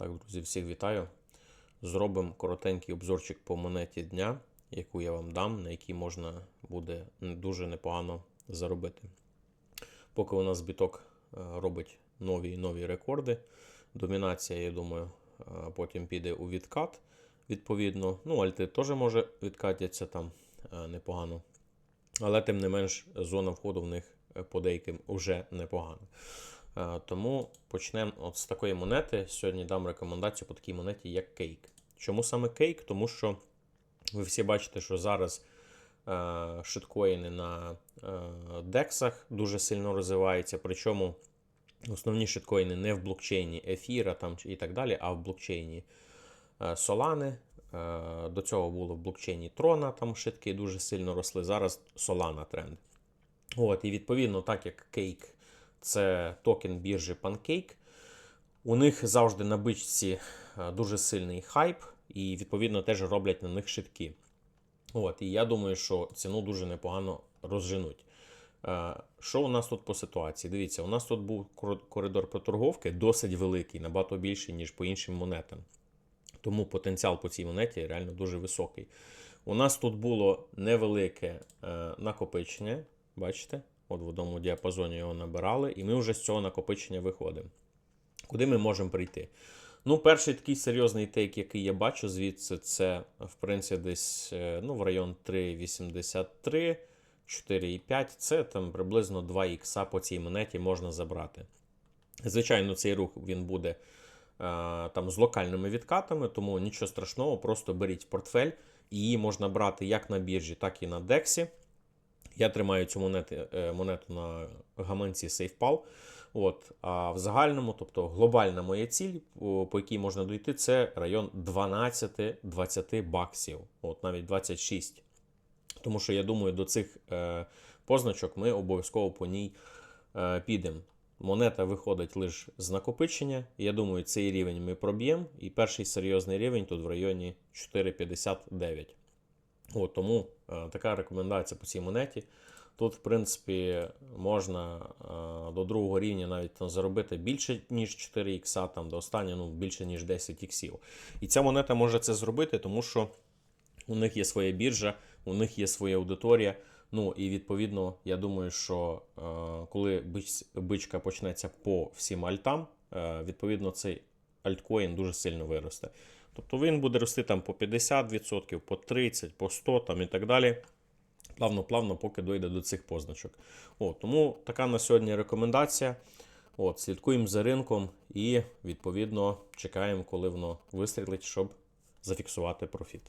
Так, друзі, всіх вітаю. Зробимо коротенький обзорчик по монеті дня, яку я вам дам, на якій можна буде дуже непогано заробити. Поки у нас біток е, робить нові і нові рекорди. Домінація, я думаю, е, потім піде у відкат. Відповідно, ну, альти теж може відкатяться там е, непогано. Але тим не менш, зона входу в них по деяким вже непогана. Е, Тому почнемо з такої монети. Сьогодні дам рекомендацію по такій монеті, як кейк. Чому саме кейк? Тому що ви всі бачите, що зараз е, шиткоїни на е, дексах дуже сильно розвиваються. Причому основні шиткоїни не в блокчейні ефіра там, і так далі, а в блокчейні Solana. До цього було в блокчейні Трона, там шитки дуже сильно росли. Зараз Solana тренд. От, і відповідно, так як Cake це токен біржі Pancake, у них завжди на бичці е, дуже сильний хайп, і відповідно теж роблять на них шитки. От, і я думаю, що ціну дуже непогано розженуть. Е, Що у нас тут по ситуації? Дивіться, у нас тут був коридор проторговки досить великий, набагато більший, ніж по іншим монетам. Тому потенціал по цій монеті реально дуже високий. У нас тут було невелике е, накопичення, бачите? От в одному діапазоні його набирали, і ми вже з цього накопичення виходимо. Куди ми можемо прийти? Ну, перший такий серйозний тейк, який я бачу звідси, це, в принципі, десь е, ну, в район 3,83, 4,5. Це там приблизно 2 ікса по цій монеті можна забрати. Звичайно, цей рух він буде е, там з локальними відкатами, тому нічого страшного, просто беріть в портфель. Її можна брати як на біржі, так і на Дексі. Я тримаю цю монету, е, монету на гаманці SafePal. От, а в загальному, тобто глобальна моя ціль, по, якій можна дойти, це район 12-20 баксів, от навіть 26. Тому що я думаю, до цих е, позначок ми обов'язково по ній е, підемо. Монета виходить лише з накопичення. Я думаю, цей рівень ми проб'ємо. І перший серйозний рівень тут в районі 4,59. От, тому е, така рекомендація по цій монеті. Тут, в принципі, можна е, до другого рівня навіть там, заробити більше, ніж 4 ікса, там до останнього ну, більше, ніж 10 іксів. І ця монета може це зробити, тому що у них є своя біржа, у них є своя аудиторія. Ну і відповідно, я думаю, що е, коли бич, бичка почнеться по всім альтам, е, відповідно, цей альткоін дуже сильно виросте. Тобто він буде рости там по 50%, по 30%, по 100% там, і так далі. Плавно-плавно, поки дойде до цих позначок. О, тому така на сьогодні рекомендація. От, слідкуємо за ринком і, відповідно, чекаємо, коли воно вистрілить, щоб зафіксувати профіт.